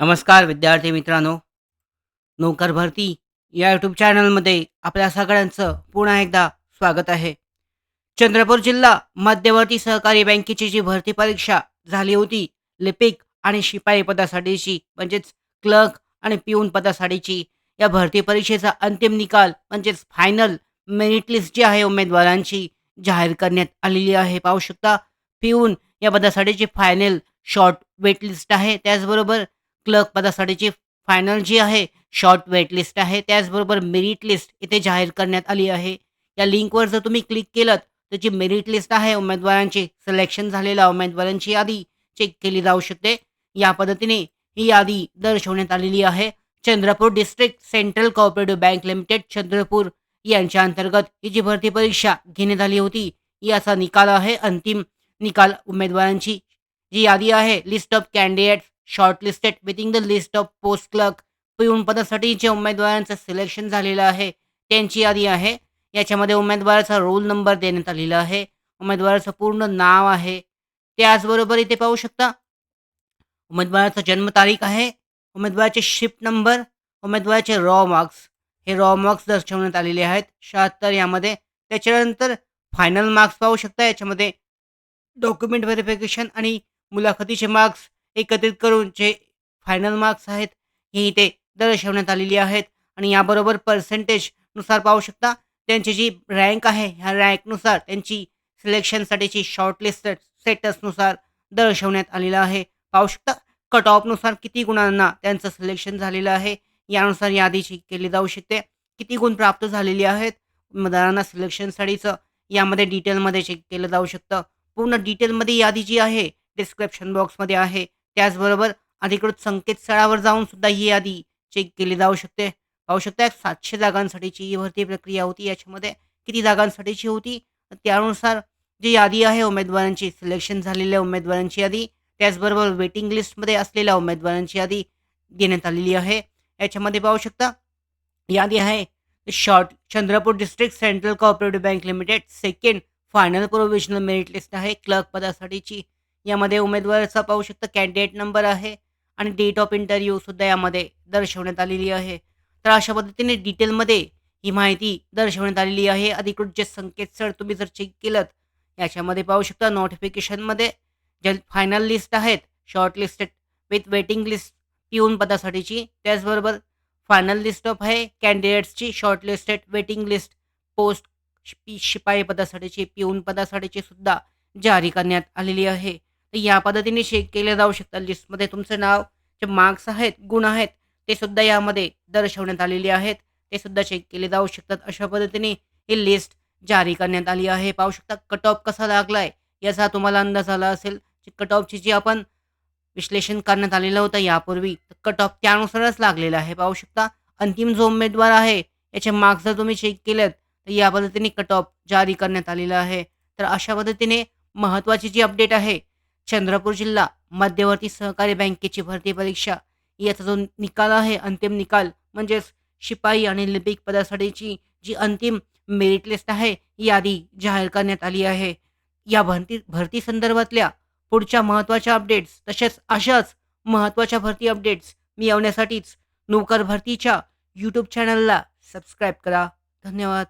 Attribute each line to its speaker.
Speaker 1: नमस्कार विद्यार्थी मित्रांनो. नोकर भरती या यूट्यूब चॅनलमध्ये आपल्या सगळ्यांचं पुन्हा एकदा स्वागत आहे. चंद्रपूर जिल्हा मध्यवर्ती सहकारी बँकेची जी भरती परीक्षा झाली होती लिपिक आणि शिपाई पदासाठीची म्हणजेच क्लर्क आणि पिऊन पदासाठीची या भरती परीक्षेचा अंतिम निकाल म्हणजेच फायनल मेरिट लिस्ट जी आहे उमेदवारांची जाहीर करण्यात आलेली आहे. पाहू शकता पिऊन या पदासाठीची फायनल शॉर्ट वेट लिस्ट आहे. त्याचबरोबर क्लर्क पदासाठीची फायनल जी आहे शॉर्ट वेट लिस्ट आहे. त्याचबरोबर मेरिट लिस्ट इथे जाहीर करण्यात आली आहे. या लिंकवर जर तुम्ही क्लिक केलं तर जी मेरिट लिस्ट आहे उमेदवारांची सिलेक्शन झालेल्या उमेदवारांची यादी चेक केली जाऊ शकते. या पद्धतीने ही यादी दर्शवण्यात आलेली आहे. Chandrapur district central cooperative bank limited Chandrapur यांच्या अंतर्गत ही जी भरती परीक्षा घेण्यात आली होती याचा निकाल आहे. अंतिम निकाल उमेदवारांची जी यादी आहे list of candidate shortlisted within the list of post clerk peon पदासाठी जे उमेदवारांचं सिलेक्शन झालेलं आहे त्यांची यादी आहे. याच्यामध्ये उमेदवाराचा रोल नंबर देण्यात आलेला आहे. उमेदवाराचं पूर्ण नाव आहे. त्याचबरोबर इथे पाहू शकता उमेदवाराचा जन्मतारीख आहे उमेदवाराचे शिफ्ट नंबर उमेदवाराचे रॉ मार्क्स हे रॉ मार्क्स दर्शवण्यात आलेले आहेत. शहात्तर यामध्ये. त्याच्यानंतर फायनल मार्क्स पाहू शकता. याच्यामध्ये डॉक्युमेंट व्हेरिफिकेशन आणि मुलाखतीचे मार्क्स एकत्रित करून जे फायनल मार्क्स आहेत हे इथे दर्शवण्यात आलेली आहेत. आणि याबरोबर पर्सेंटेजनुसार पाहू शकता त्यांची जी रँक आहे ह्या रँकनुसार त्यांची सिलेक्शनसाठीची शॉर्टलिस्ट स्टेटसनुसार दर्शवण्यात आलेलं आहे. पाहू शकता कट ऑफनुसार किती गुणांना त्यांचं सिलेक्शन झालेलं आहे यानुसार यादी केली जाऊ शकते. किती गुण प्राप्त झालेली आहेत मतदारांना सिलेक्शनसाठीचं यामध्ये डिटेलमध्ये चेक केलं जाऊ शकतं. पूर्ण डिटेलमध्ये यादी जी आहे डिस्क्रिप्शन बॉक्समध्ये आहे. त्याचबरोबर अधिकृत संकेतस्थळावर जाऊन सुद्धा ही यादी चेक केली जाऊ शकते. पाहू शकता सातशे जागांसाठीची ही भरती प्रक्रिया होती. याच्यामध्ये किती जागांसाठीची होती? त्यानुसार जी यादी आहे उमेदवारांची सिलेक्शन झालेल्या उमेदवारांची यादी त्याचबरोबर वेटिंग लिस्टमध्ये असलेल्या उमेदवारांची यादी देण्यात आलेली आहे. याच्यामध्ये पाहू शकता यादी आहे short Chandrapur district central cooperative bank limited second final provisional merit list आहे. क्लर्क पदासाठीची यामध्ये उमेदवाराचा पाहू शकता. कॅन्डिडेट नंबर आहे आणि डेट ऑफ इंटरव्ह्यूसुद्धा यामध्ये दर्शवण्यात आलेली आहे. तर अशा पद्धतीने डिटेलमध्ये ही माहिती दर्शवण्यात आलेली आहे. अधिकृत जे संकेतस्थळ तुम्ही जर चेक केलं याच्यामध्ये पाहू शकता नोटिफिकेशनमध्ये जे फायनल लिस्ट आहेत shortlisted with waiting list peon पदासाठीची त्याचबरोबर फायनल लिस्ट ऑफ आहे कॅन्डिडेट्सची शॉर्टलिस्टेड वेटिंग लिस्ट पोस्ट शिपाई पदासाठीची पिऊन पदासाठीची सुद्धा जारी करण्यात आलेली आहे. तर या पद्धतीने चेक केले जाऊ शकतात. लिस्टमध्ये तुमचं नाव जे मार्क्स आहेत गुण आहेत ते सुद्धा यामध्ये दर्शवण्यात आलेले आहेत. ते सुद्धा चेक केले जाऊ शकतात. अशा पद्धतीने ही लिस्ट जारी करण्यात आली आहे. पाहू शकता कट ऑफ कसा लागला आहे याचा तुम्हाला अंदाज आला असेल. कट ऑफची जी आपण विश्लेषण करण्यात आलेलं होतं यापूर्वी कट ऑफ त्यानुसारच लागलेलं आहे. पाहू शकता अंतिम जो उमेदवार आहे याचे मार्क्स जर तुम्ही चेक केलेत तर या पद्धतीने कट ऑफ जारी करण्यात आलेला आहे. तर अशा पद्धतीने महत्त्वाची जी अपडेट आहे चंद्रपूर जिल्हा मध्यवर्ती सहकारी बँकेची भरती परीक्षा. याचा जो निकाल आहे अंतिम निकाल म्हणजेच शिपाई आणि लिपिक पदासाठीची जी अंतिम मेरिट लिस्ट आहे यादी जाहीर करण्यात आली आहे. या भरती भरती संदर्भातल्या पुढच्या महत्त्वाच्या अपडेट्स तसेच अशाच महत्त्वाच्या भरती अपडेट्स मिळवण्यासाठीच नोकर भरतीच्या यूट्यूब चॅनलला सबस्क्राईब करा. धन्यवाद.